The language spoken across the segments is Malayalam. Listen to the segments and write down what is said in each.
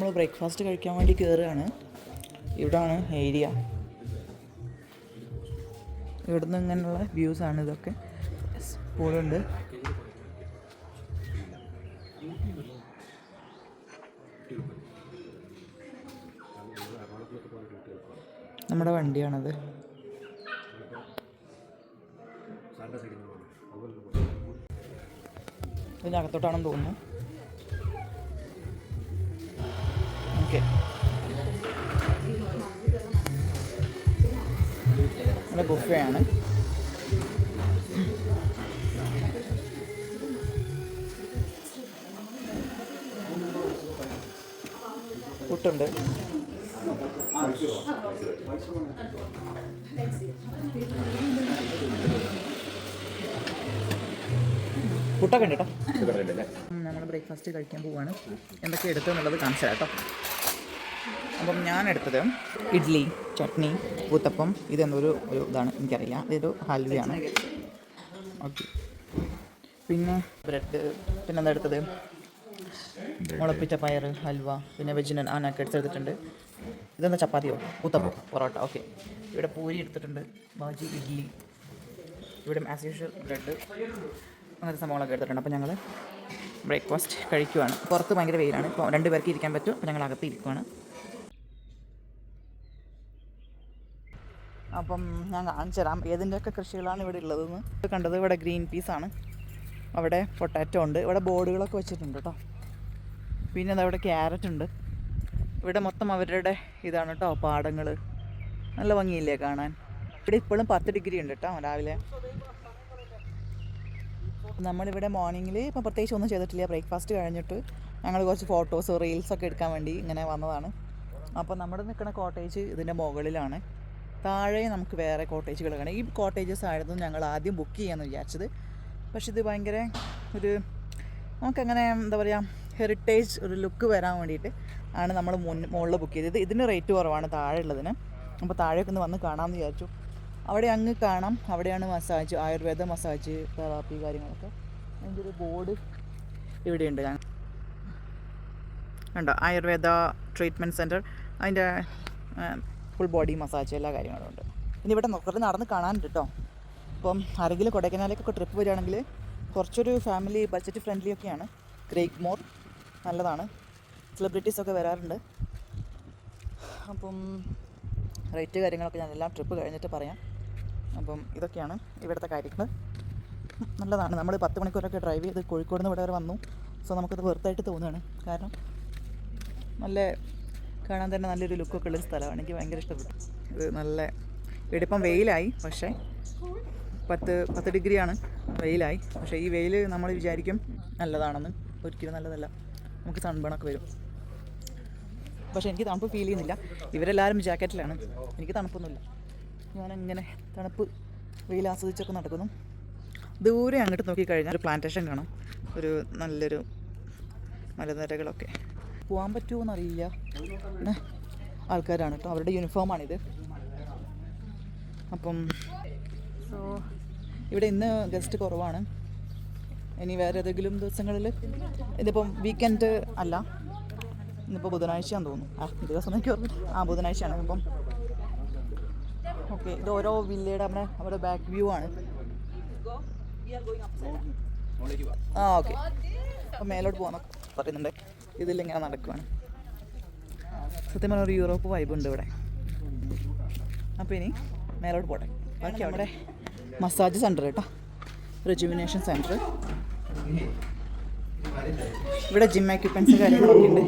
നമ്മൾ ബ്രേക്ക്ഫാസ്റ്റ് കഴിക്കാൻ വേണ്ടി കയറുകയാണ് ഇവിടാണ് ഏരിയ. ഇവിടുന്ന് ഇങ്ങനെയുള്ള വ്യൂസ് ആണ് ഇതൊക്കെ. പോലുണ്ട് നമ്മുടെ വണ്ടിയാണത്. ഇതിനകത്തോട്ടാണെന്ന് തോന്നുന്നു. ഓക്കെ. നമ്മുടെ ബുഫേ ആണ് പുട്ടൊക്കെ ഉണ്ട്? കേട്ടോ നമ്മൾ ബ്രേക്ക്ഫാസ്റ്റ് കഴിക്കാൻ പോവാണ്. എന്തൊക്കെ എടുത്തെന്നുള്ളത് കാണിച്ചു കാണിച്ചാട്ടോ അപ്പം ഞാൻ എടുത്തത് ഇഡ്ഡലി ചട്നി ഊത്തപ്പം ഇതെന്നൊരു ഒരു ഇതാണ് എനിക്കറിയാം. ഇതൊരു ഹൽവയാണ്. ഓക്കെ. പിന്നെ ബ്രെഡ് പിന്നെ എന്താ എടുത്തത് മുളപ്പിച്ച പയർ ഹൽവ പിന്നെ വെജിനൻ ആ നക്കറ്റ്സ് എടുത്തിട്ടുണ്ട് ഇതെന്താ ചപ്പാത്തിയോ? ഊത്തപ്പം പൊറോട്ട. ഓക്കെ. ഇവിടെ പൂരി എടുത്തിട്ടുണ്ട്. ബാജി ഇഡ്ഡലി ഇവിടെ ആസ് യൂഷ്വൽ ബ്രെഡ്. അങ്ങനത്തെ സംഭവങ്ങളൊക്കെ എടുത്തിട്ടുണ്ട്. അപ്പോൾ ഞങ്ങൾ ബ്രേക്ക്ഫാസ്റ്റ് കഴിക്കുവാണ്. പുറത്ത് ഭയങ്കര വെയിലാണ്. ഇപ്പോൾ രണ്ട് പേർക്ക് ഇരിക്കാൻ പറ്റും. അപ്പോൾ ഞങ്ങൾ അകത്ത് ഇരിക്കുവാണ്. അപ്പം ഞാൻ കാണിച്ചു തരാം ഏതിന്റെയൊക്കെ കൃഷികളാണ് ഇവിടെ ഉള്ളതെന്ന്. കണ്ടത് ഇവിടെ ഗ്രീൻ പീസാണ് അവിടെ പൊട്ടാറ്റോ ഉണ്ട്. ഇവിടെ ബോർഡുകളൊക്കെ വെച്ചിട്ടുണ്ട് കേട്ടോ. പിന്നെ അതവിടെ ക്യാരറ്റ് ഉണ്ട്. ഇവിടെ മൊത്തം അവരുടെ ഇതാണ് കേട്ടോ പാടങ്ങൾ നല്ല ഭംഗിയില്ലേ കാണാൻ. ഇവിടെ ഇപ്പോഴും പത്ത് ഡിഗ്രി ഉണ്ട് കേട്ടോ രാവിലെ. നമ്മളിവിടെ മോർണിംഗിൽ ഇപ്പം പ്രത്യേകിച്ച് ഒന്നും ചെയ്തിട്ടില്ല. ബ്രേക്ക്ഫാസ്റ്റ് കഴിഞ്ഞിട്ട് ഞങ്ങൾ കുറച്ച് ഫോട്ടോസ് റീൽസൊക്കെ എടുക്കാൻ വേണ്ടി ഇങ്ങനെ വന്നതാണ്. അപ്പോൾ നമ്മുടെ നിൽക്കുന്ന കോട്ടേജ് ഇതിന്റെ മുകളിലാണ്. താഴെ നമുക്ക് വേറെ കോട്ടേജുകൾ കാണാം. ഈ കോട്ടേജസ് ആയിരുന്നു ഞങ്ങൾ ആദ്യം ബുക്ക് ചെയ്യാമെന്ന് വിചാരിച്ചത്. പക്ഷെ ഇത് ഭയങ്കര ഒരു നമുക്കങ്ങനെ എന്താ പറയുക ഹെറിറ്റേജ് ഒരു ലുക്ക് വരാൻ വേണ്ടിയിട്ട് ആണ് നമ്മൾ മുൻ മുകളിൽ ബുക്ക് ചെയ്തത്. ഇതിന് റേറ്റ് കുറവാണ് താഴെ ഉള്ളതിന് അപ്പോൾ താഴേക്ക് ഒന്ന് വന്ന് കാണാമെന്ന് വിചാരിച്ചു. അവിടെ അങ്ങ് കാണാം. അവിടെയാണ് മസാജ് ആയുർവേദ മസാജ് തെറാപ്പി കാര്യങ്ങളൊക്കെ. അതിന്റെ ഒരു ബോർഡ് ഇവിടെയുണ്ട്. ഞാൻ കണ്ടോ? Ayurveda treatment centre. അതിന്റെ ഫുൾ ബോഡി മസാജ് എല്ലാ കാര്യങ്ങളും ഉണ്ട്. ഇനി ഇവിടെ കുറേ നടന്ന് കാണാനുണ്ട് കേട്ടോ. അപ്പം ആരെങ്കിലും കൊടൈക്കനാലേക്കൊക്കെ ട്രിപ്പ് വരികയാണെങ്കിൽ കുറച്ചൊരു ഫാമിലി ബഡ്ജറ്റ് ഫ്രണ്ട്ലി ഒക്കെയാണ്. ഗ്രേറ്റ് മോർ നല്ലതാണ്. സെലിബ്രിറ്റീസൊക്കെ വരാറുണ്ട്. അപ്പം റേറ്റ് കാര്യങ്ങളൊക്കെ ഞാൻ എല്ലാം ട്രിപ്പ് കഴിഞ്ഞിട്ട് പറയാം. അപ്പം ഇതൊക്കെയാണ് ഇവിടുത്തെ കാര്യങ്ങൾ നല്ലതാണ്. നമ്മൾ പത്ത് മണിക്കൂറൊക്കെ ഡ്രൈവ് ചെയ്ത് കോഴിക്കോട് നിന്ന് ഇവിടെ വരെ വന്നു. സോ നമുക്കത് വെറുതായിട്ട് തോന്നുകയാണ്. കാരണം നല്ല കാണാൻ തന്നെ നല്ലൊരു ലുക്കൊക്കെ ഉള്ളൊരു സ്ഥലമാണ്. എനിക്ക് ഭയങ്കര ഇഷ്ടപ്പെട്ടു. ഇത് നല്ല ഇവിടെ ഇപ്പം വെയിലായി. പക്ഷേ പത്ത് പത്ത് ഡിഗ്രിയാണ് വെയിലായി. പക്ഷേ ഈ വെയിൽ നമ്മൾ വിചാരിക്കും നല്ലതാണെന്ന്. ഒരിക്കലും നല്ലതല്ല. നമുക്ക് സൺബേണൊക്കെ വരും. പക്ഷേ എനിക്ക് തണുപ്പ് ഫീൽ ചെയ്യുന്നില്ല. ഇവരെല്ലാവരും ജാക്കറ്റിലാണ് എനിക്ക് തണുപ്പൊന്നുമില്ല. ഞാനങ്ങനെ തണുപ്പ് വെയിൽ ആസ്വദിച്ചൊക്കെ നടക്കുന്നു. ദൂരെ അങ്ങോട്ട് നോക്കിക്കഴിഞ്ഞാൽ ഒരു പ്ലാന്റേഷൻ കാണാം. ഒരു നല്ലൊരു മലനിരകളൊക്കെ. പോകാൻ പറ്റുമോ എന്നറിയില്ല പിന്നെ ആൾക്കാരാണ് കേട്ടോ. അവരുടെ യൂണിഫോമാണിത് അപ്പം സോ ഇവിടെ ഇന്ന് ഗസ്റ്റ് കുറവാണ്. ഇനി വേറെ ഏതെങ്കിലും ദിവസങ്ങളിൽ ഇതിപ്പം വീക്കെൻഡ് അല്ല. ഇന്നിപ്പോൾ ബുധനാഴ്ചയാണെന്ന് തോന്നുന്നു. ആ ദിവസം എനിക്ക് ഓർമ്മ ആ ബുധനാഴ്ചയാണ്. അപ്പം ഓക്കെ ഇത് ഓരോ വില്ലയുടെ നമ്മുടെ അവിടെ ബാക്ക് വ്യൂ ആണ്. ആ ഓക്കെ. അപ്പം മേലോട്ട് പോകാന്നൊക്കെ പറയുന്നുണ്ട് ഇതിലിങ്ങനെ നടക്കുവാണ്. സത്യം പറഞ്ഞ ഒരു യൂറോപ്പ് വൈബ് ഉണ്ട് ഇവിടെ. അപ്പോൾ ഇനി മേലോട്ട് പോട്ടെ. ബാക്കി അവിടെ മസാജ് സെന്റർ കേട്ടോ. റെജുമിനേഷൻ സെന്റർ ഇവിടെ ജിം എക്യുപ്മെന്റ്സ് കാര്യങ്ങളൊക്കെ ഉണ്ട്.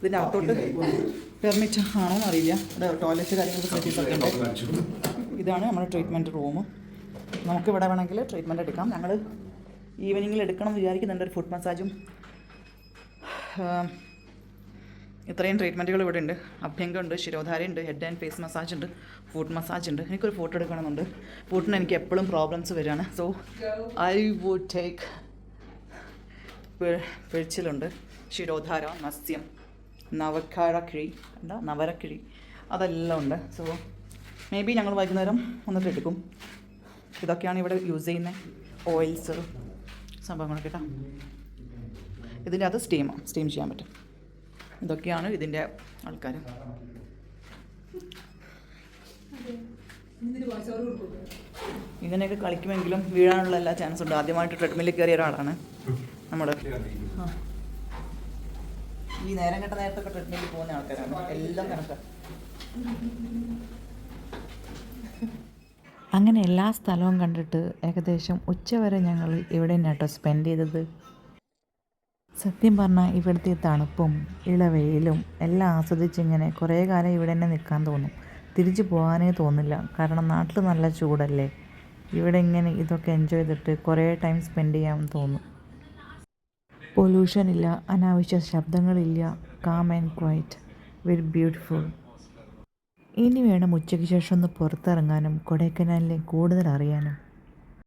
ഇതിന്റെ അകത്തോട്ട് പെർമിറ്റ് ആണോ എന്നറിയില്ല ടോയ്ലറ്റ് കാര്യങ്ങൾ ഇതാണ് നമ്മുടെ ട്രീറ്റ്മെന്റ് റൂം നമുക്ക് ഇവിടെ വേണമെങ്കിൽ ട്രീറ്റ്മെന്റ് എടുക്കാം. ഞങ്ങൾ ഈവനിങ്ങിൽ എടുക്കണം എന്ന് വിചാരിക്കുന്നുണ്ട്. ഒരു ഫുഡ് മസാജും ഇത്രയും ട്രീറ്റ്മെന്റുകൾ ഇവിടെ ഉണ്ട്. അഭ്യംഗമുണ്ട് ഉണ്ട് ശിരോധാര ഉണ്ട് ഹെഡ് ആൻഡ് ഫേസ് മസാജ് ഉണ്ട് ഫുഡ് മസാജ് ഉണ്ട്. എനിക്കൊരു ഫോട്ടോ എടുക്കണമെന്നുണ്ട്. ഫുഡിന് എനിക്ക് എപ്പോഴും പ്രോബ്ലംസ് വരികയാണ്. സോ ഐ വുഡ് ടേക്ക് പിഴിച്ചിലുണ്ട് ശിരോധാര മത്സ്യം നവക്കാഴക്കിഴി എന്താ? നവരക്കിഴി അതെല്ലാം ഉണ്ട്. സോ മേ ബി ഞങ്ങൾ വൈകുന്നേരം വന്നിട്ട് എടുക്കും ഇതൊക്കെയാണ് ഇവിടെ യൂസ് ചെയ്യുന്ന. ഓയിൽസ് സംഭവങ്ങളൊക്കെ കേട്ടോ. ഇതിന്റെ അത് സ്റ്റീം സ്റ്റീം ചെയ്യാൻ പറ്റും. ഇതൊക്കെയാണ് ഇതിന്റെ ആൾക്കാർ. ഇങ്ങനെയൊക്കെ കളിക്കുമെങ്കിലും വീഴാനുള്ള എല്ലാ ചാൻസ് ഉണ്ട്. ആദ്യമായിട്ട് ട്രെഡ്മില്ലിൽ കയറിയ ഒരാളാണ് നമ്മുടെ ആ. ഈ നേരം കെട്ട നേരത്തൊക്കെ ട്രെഡ്മില്ലിൽ പോകുന്ന ആൾക്കാരാണ്. എല്ലാം കണക്കാണ് അങ്ങനെ എല്ലാ സ്ഥലവും കണ്ടിട്ട് ഏകദേശം ഉച്ചവരെ ഞങ്ങൾ ഇവിടെ തന്നെയാട്ടോ സ്പെൻഡ് ചെയ്തത്. സത്യം പറഞ്ഞാൽ ഇവിടുത്തെ തണുപ്പും ഇളവെയിലും എല്ലാം ആസ്വദിച്ച് ഇങ്ങനെ കുറേ കാലം ഇവിടെ തന്നെ നിൽക്കാൻ തോന്നും. തിരിച്ചു പോകാനേ തോന്നില്ല. കാരണം നാട്ടിൽ നല്ല ചൂടല്ലേ. ഇവിടെ ഇങ്ങനെ ഇതൊക്കെ എൻജോയ് ചെയ്തിട്ട് കുറേ ടൈം സ്പെൻഡ് ചെയ്യാൻ തോന്നും. പൊല്യൂഷൻ ഇല്ല അനാവശ്യ ശബ്ദങ്ങളില്ല calm and quiet very beautiful ഇനി വേണം ഉച്ചയ്ക്ക് ശേഷം ഒന്ന് പുറത്തിറങ്ങാനും കൊടൈക്കനാലിനെ കൂടുതൽ അറിയാനും.